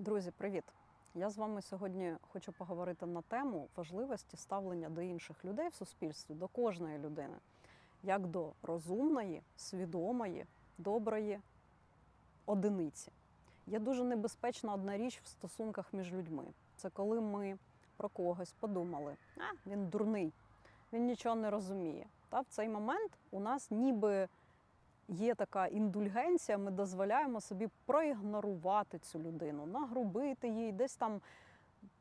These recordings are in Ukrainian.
Друзі, привіт! Я з вами сьогодні хочу поговорити на тему важливості ставлення до інших людей в суспільстві, до кожної людини, як до розумної, свідомої, доброї одиниці. Є дуже небезпечна одна річ в стосунках між людьми. Це коли ми про когось подумали, а він дурний, він нічого не розуміє. Та в цей момент у нас ніби є така індульгенція, ми дозволяємо собі проігнорувати цю людину, нагрубити їй, десь там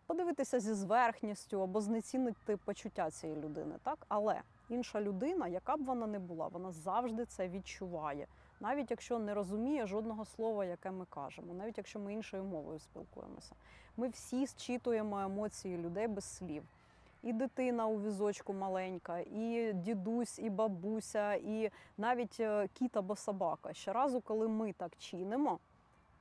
подивитися зі зверхністю або знецінити почуття цієї людини. Так? Але інша людина, яка б вона не була, вона завжди це відчуває, навіть якщо не розуміє жодного слова, яке ми кажемо, навіть якщо ми іншою мовою спілкуємося. Ми всі зчитуємо емоції людей без слів. І дитина у візочку маленька, і дідусь, і бабуся, і навіть е, кіт або собака. Щоразу, коли ми так чинимо,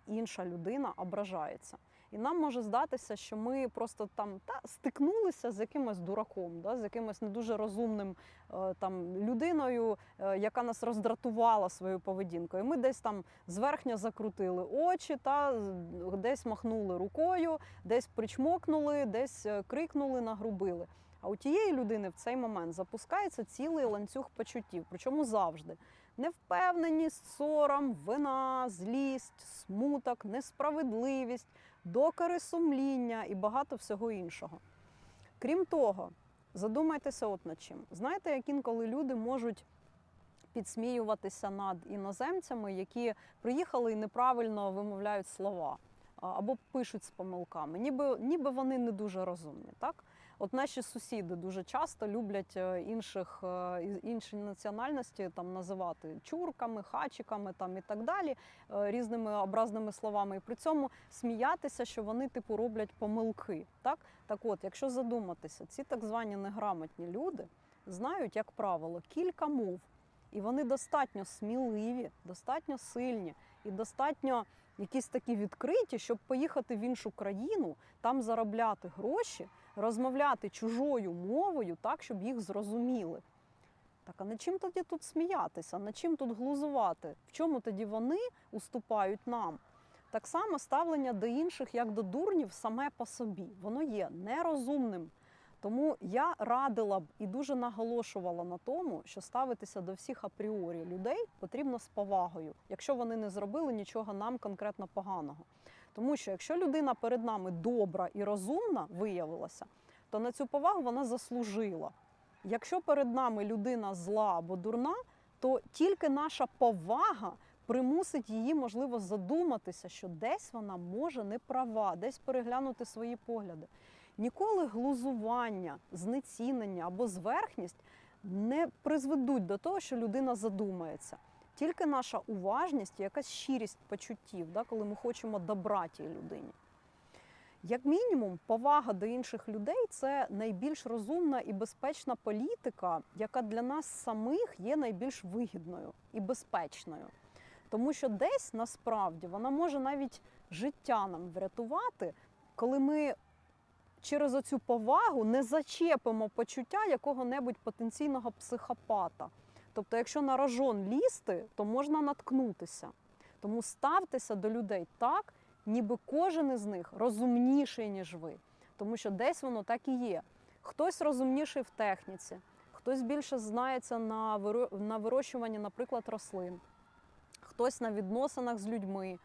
інша людина ображається. І нам може здатися, що ми просто там та стикнулися з якимось дураком, да, з якимось не дуже розумним е, там людиною, е, яка нас роздратувала своєю поведінкою. Ми десь там зверхня закрутили очі, та десь махнули рукою, десь причмокнули, десь е, крикнули, нагрубили. А у тієї людини в цей момент запускається цілий ланцюг почуттів, причому завжди. Невпевненість, сором, вина, злість, смуток, несправедливість, докори сумління і багато всього іншого. Крім того, задумайтеся от над чим. Знаєте, як інколи люди можуть підсміюватися над іноземцями, які приїхали і неправильно вимовляють слова або пишуть з помилками, ніби, ніби вони не дуже розумні. Так? От наші сусіди дуже часто люблять е, інших е, інші національності там називати чурками, хачиками там і так далі, е, різними образними словами, і при цьому сміятися, що вони типу роблять помилки. Так, так от, якщо задуматися, ці так звані неграмотні люди знають, як правило, кілька мов. І вони достатньо сміливі, достатньо сильні і достатньо якісь такі відкриті, щоб поїхати в іншу країну, там заробляти гроші, розмовляти чужою мовою так, щоб їх зрозуміли. Так, а на чим тоді тут сміятися? на чим тут глузувати? В чому тоді вони уступають нам? Так само ставлення до інших, як до дурнів, саме по собі. Воно є нерозумним. Тому я радила б і дуже наголошувала на тому, що ставитися до всіх апріорі людей потрібно з повагою, якщо вони не зробили нічого нам конкретно поганого. Тому що якщо людина перед нами добра і розумна виявилася, то на цю повагу вона заслужила. Якщо перед нами людина зла або дурна, то тільки наша повага примусить її, можливо, задуматися, що десь вона може не права, десь переглянути свої погляди. Ніколи глузування, знецінення або зверхність не призведуть до того, що людина задумається. Тільки наша уважність якась щирість почуттів, да, коли ми хочемо добра тій людині. Як мінімум, повага до інших людей це найбільш розумна і безпечна політика, яка для нас самих є найбільш вигідною і безпечною. Тому що десь насправді вона може навіть життя нам врятувати, коли ми через оцю повагу не зачепимо почуття якого-небудь потенційного психопата. Тобто, якщо на рожон лізти, то можна наткнутися. Тому ставтеся до людей так, ніби кожен із них розумніший, ніж ви. Тому що десь воно так і є. Хтось розумніший в техніці, хтось більше знається на на вирощуванні, наприклад, рослин, хтось на відносинах з людьми,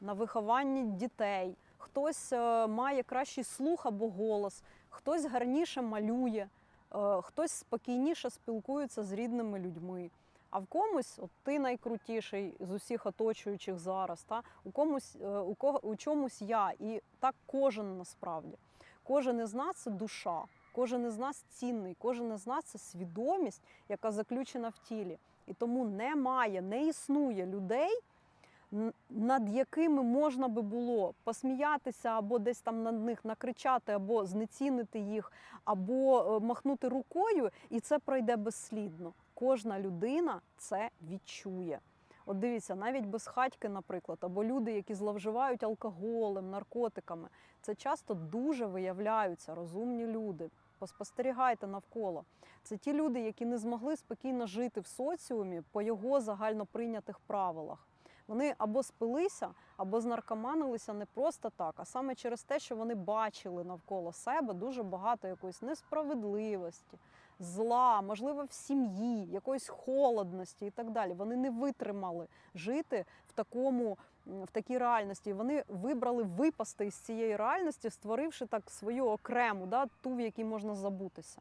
на вихованні дітей, хтось е, має кращий слух або голос, хтось гарніше малює, е, хтось спокійніше спілкується з рідними людьми. А в комусь, от ти найкрутіший з усіх оточуючих зараз, та у комусь е, у кого у чомусь я, і так кожен насправді. Кожен із нас це душа, кожен із нас цінний, кожен із нас це свідомість, яка заключена в тілі. І тому немає, не існує людей, над якими можна би було посміятися або десь там над них накричати, або знецінити їх, або е, махнути рукою, і це пройде безслідно. Кожна людина це відчує. От дивіться, навіть безхатьки, наприклад, або люди, які зловживають алкоголем, наркотиками, це часто дуже виявляються розумні люди. Поспостерігайте навколо. Це ті люди, які не змогли спокійно жити в соціумі по його загально прийнятих правилах. Вони або спилися, або знаркоманилися не просто так, а саме через те, що вони бачили навколо себе дуже багато якоїсь несправедливості, зла, можливо, в сім'ї, якоїсь холодності і так далі. Вони не витримали жити в такому. В такій реальності вони вибрали випасти із цієї реальності, створивши так свою окрему, да, ту, в якій можна забутися.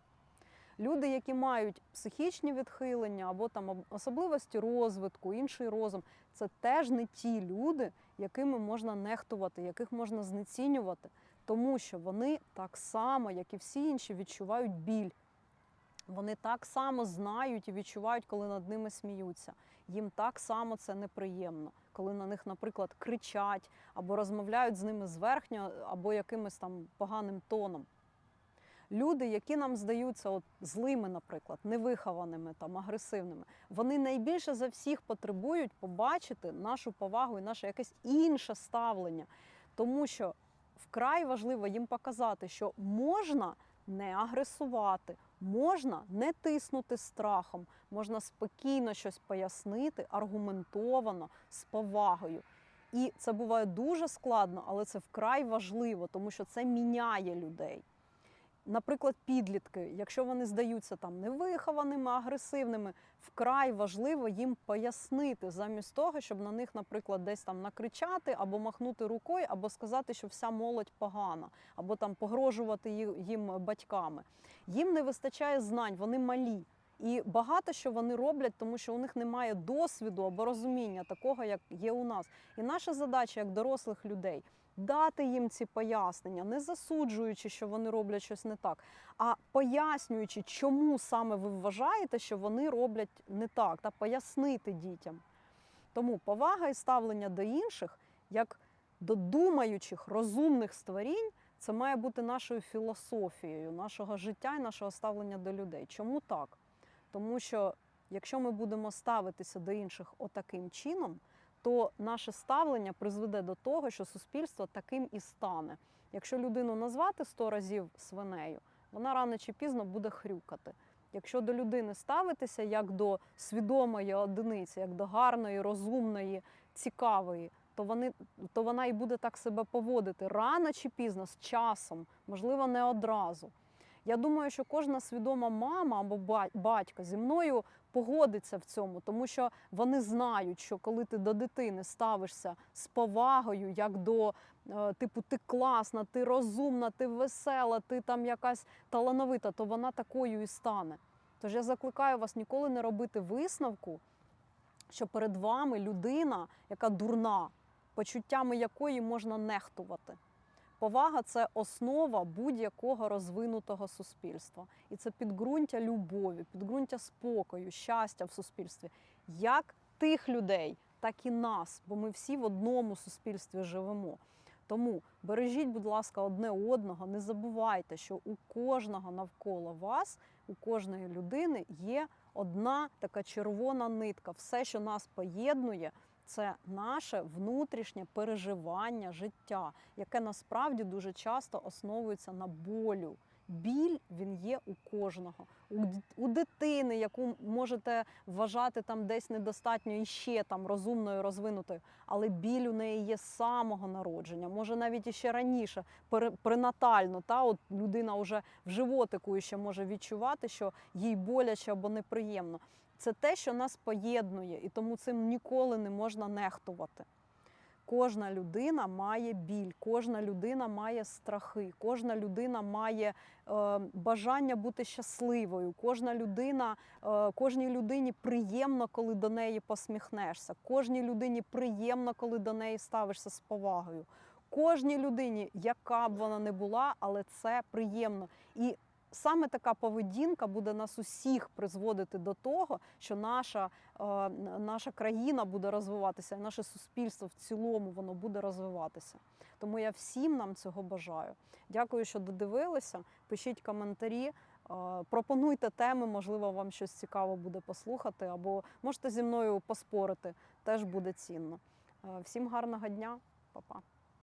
Люди, які мають психічні відхилення або там особливості розвитку, інший розум, це теж не ті люди, якими можна нехтувати, яких можна знецінювати, тому що вони так само, як і всі інші, відчувають біль. Вони так само знають і відчувають, коли над ними сміються. Їм так само це неприємно, коли на них, наприклад, кричать або розмовляють з ними зверхньо, або якимось там поганим тоном. Люди, які нам здаються от злими, наприклад, невихованими, там, агресивними, вони найбільше за всіх потребують побачити нашу повагу і наше якесь інше ставлення. Тому що вкрай важливо їм показати, що можна не агресувати, можна не тиснути страхом, можна спокійно щось пояснити, аргументовано, з повагою. І це буває дуже складно, але це вкрай важливо, тому що це міняє людей. Наприклад, підлітки, якщо вони здаються там невихованими, агресивними, вкрай важливо їм пояснити, замість того, щоб на них, наприклад, десь там накричати або махнути рукою, або сказати, що вся молодь погана, або там погрожувати їм батьками. Їм не вистачає знань, вони малі. І багато що вони роблять, тому що у них немає досвіду або розуміння такого, як є у нас. І наша задача як дорослих людей дати їм ці пояснення, не засуджуючи, що вони роблять щось не так, а пояснюючи, чому саме ви вважаєте, що вони роблять не так, та пояснити дітям. Тому повага і ставлення до інших, як до думаючих, розумних створінь, це має бути нашою філософією, нашого життя і нашого ставлення до людей. Чому так? Тому що якщо ми будемо ставитися до інших отаким чином, то наше ставлення призведе до того, що суспільство таким і стане. Якщо людину назвати сто разів свинею, вона рано чи пізно буде хрюкати. Якщо до людини ставитися як до свідомої одиниці, як до гарної, розумної, цікавої, то вони то вона і буде так себе поводити рано чи пізно, з часом, можливо, не одразу. Я думаю, що кожна свідома мама або ба- батько зі мною погодиться в цьому, тому що вони знають, що коли ти до дитини ставишся з повагою, як до е, типу ти класна, ти розумна, ти весела, ти там якась талановита, то вона такою і стане. Тож я закликаю вас ніколи не робити висновку, що перед вами людина, яка дурна, почуттями якої можна нехтувати. Повага це основа будь-якого розвинутого суспільства. І це підґрунтя любові, підґрунтя спокою, щастя в суспільстві. Як тих людей, так і нас, бо ми всі в одному суспільстві живемо. Тому бережіть, будь ласка, одне одного, не забувайте, що у кожного навколо вас, у кожної людини є одна така червона нитка. Все, що нас поєднує, це наше внутрішнє переживання життя, яке насправді дуже часто основується на болю. Біль він є у кожного. У, у дитини, яку можете вважати там десь недостатньо і ще там розумною, розвинутою, але біль у неї є з самого народження, може навіть іще раніше, пренатально. Та от людина вже в животику ще може відчувати, що їй боляче або неприємно. Це те, що нас поєднує, і тому цим ніколи не можна нехтувати. Кожна людина має біль, кожна людина має страхи, кожна людина має е, бажання бути щасливою. Кожна людина, е, кожній людині приємно, коли до неї посміхнешся. Кожній людині приємно, коли до неї ставишся з повагою. Кожній людині, яка б вона не була, але це приємно. І саме така поведінка буде нас усіх призводити до того, що наша, е, наша країна буде розвиватися, і наше суспільство в цілому воно буде розвиватися. Тому я всім нам цього бажаю. Дякую, що додивилися. Пишіть коментарі. е, Пропонуйте теми, можливо, вам щось цікаво буде послухати, або можете зі мною поспорити, теж буде цінно. Е, Всім гарного дня, Па-па.